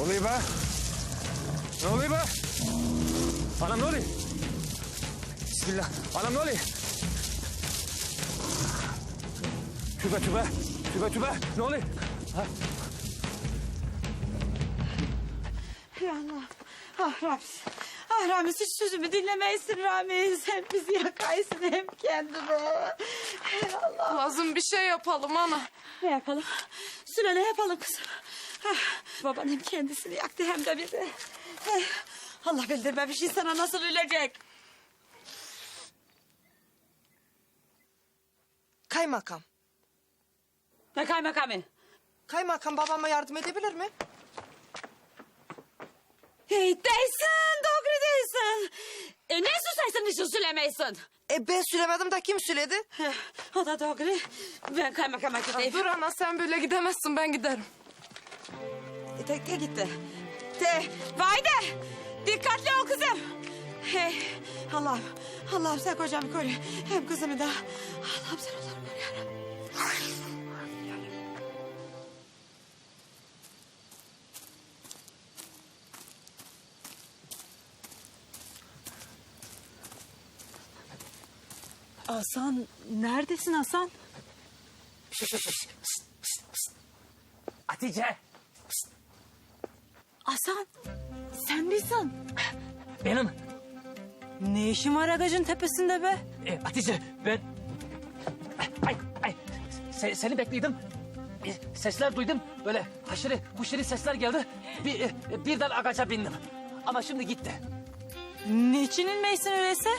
oluyor be? Ne oluyor be? Anam ne oluyor? Bismillah. Anam ne oluyor? Tübe tübe. Tübe tübe. Ne oluyor? Ha? Ya Allah. Ah Ramiz. Ah Ramiz hiç sözümü dinlemeysin Ramiz. Hem bizi yakaysın hem kendini. Hey Allah. Lazım bir şey yapalım ana. Ne yapalım? Süle ne yapalım kızım? Ah, baban hem kendisini yaktı hem de bizi. Hey, Allah bildirmemiş insana nasıl ölecek? Kaymakam. Ne kaymakamı? Kaymakam babama yardım edebilir mi? Hey, değilsin, doğru değilsin. E ne susaysın niçin sülemeysin? E ben sülemedim de kim süledi? Heh, o da doğru. Ben kaymakama gideyim. Dur ana sen böyle gidemezsin ben giderim. Te, te gitti. Te, Vayde! Dikkatli ol kızım. Hey, Allah'ım, Allah'ım sen kocamı koru. Hem kızımı da. Allah'ım sen onları koru yarabbim. Hasan, neredesin Hasan? Hatice. Hasan, sen misin? Benim. Ne işin var agacın tepesinde be? E, Hatice ben... Ay ay. Se- seni bekliyordum. E, Sesler duydum. Böyle haşırı huşiri sesler geldi. Bir, e, birden agaca bindim. Ama şimdi gitti. Niçin inmeysin öyleyse?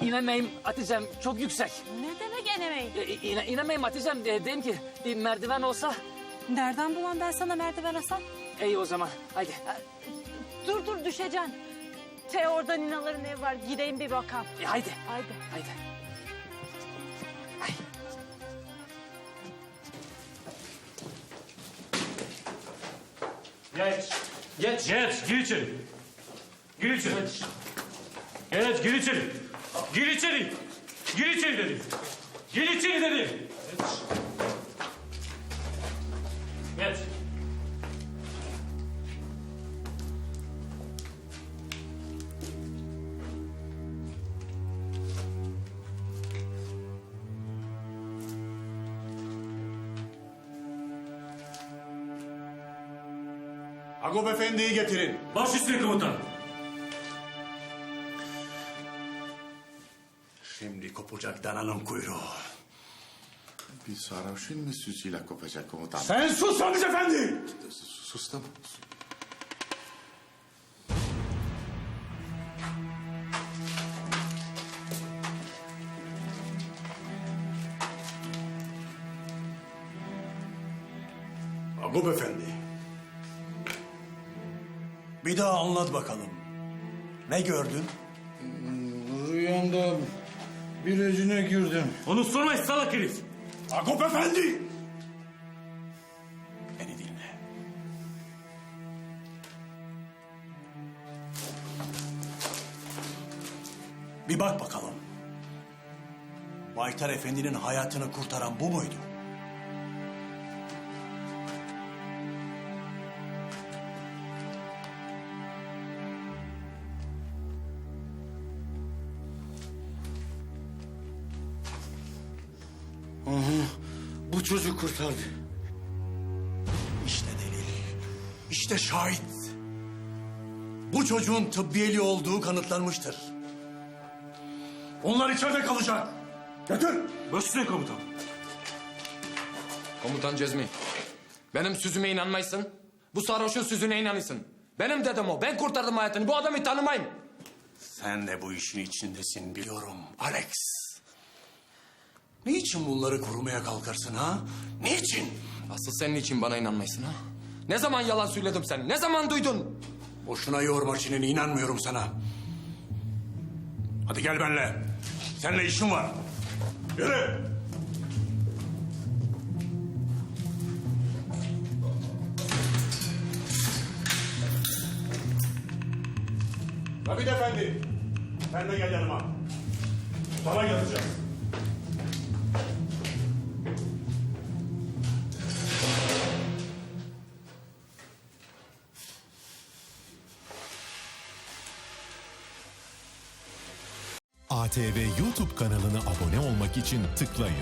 İnemeyim Hatice'm çok yüksek. Ne demek enemeyin? E, ine, inemeyim Hatice'm. E, dedim ki bir merdiven olsa. Nereden bulan ben sana merdiven Hasan? İyi o zaman. Haydi. Dur dur düşeceksin. Te orada ninaların evi var. Gideyim bir bakalım. E, haydi. Haydi. Haydi. Geç. Geç. Geç. Gir içeri. Gir içeri. Evet gir içeri. Gir içeri. Gir içeri dedim. Gir içeri dedim. Geç. Agop Efendi'yi getirin. Baş üstüne komutan. Şimdi kopacak dananın kuyruğu. Bir sarhoşun müsüsüyle kopacak komutan. Sen sus Ramiz Efendi. Sustum. Agop Efendi. Bir daha anlat bakalım. Ne gördün? Rüyamda bir özüne girdim. Onu sorma salak herif. Agop Efendi! Beni dinle. Bir bak bakalım. Baytar Efendi'nin hayatını kurtaran bu muydu? Bu çocuk kurtardı. İşte delil. İşte şahit. Bu çocuğun tıbbiyeli olduğu kanıtlanmıştır. Onlar içeride kalacak. Götür. Baş üstüne komutan. Komutan Cezmi. Benim sözüme inanmaysın. Bu sarhoşun sözüne inanırsın. Benim dedim o. Ben kurtardım hayatını. Bu adamı tanımayın. Sen de bu işin içindesin biliyorum Alex. Niçin bunları korumaya kalkarsın ha? Niçin? Asıl senin için bana inanmaysın ha? Ne zaman yalan söyledim sen? Ne zaman duydun? Boşuna yorma çeneni inanmıyorum sana. Hadi gel benimle. Seninle işim var. Yürü. Rabid Efendi. Sen de gel yanıma. Sana yazacağım. ATV YouTube kanalına abone olmak için tıklayın.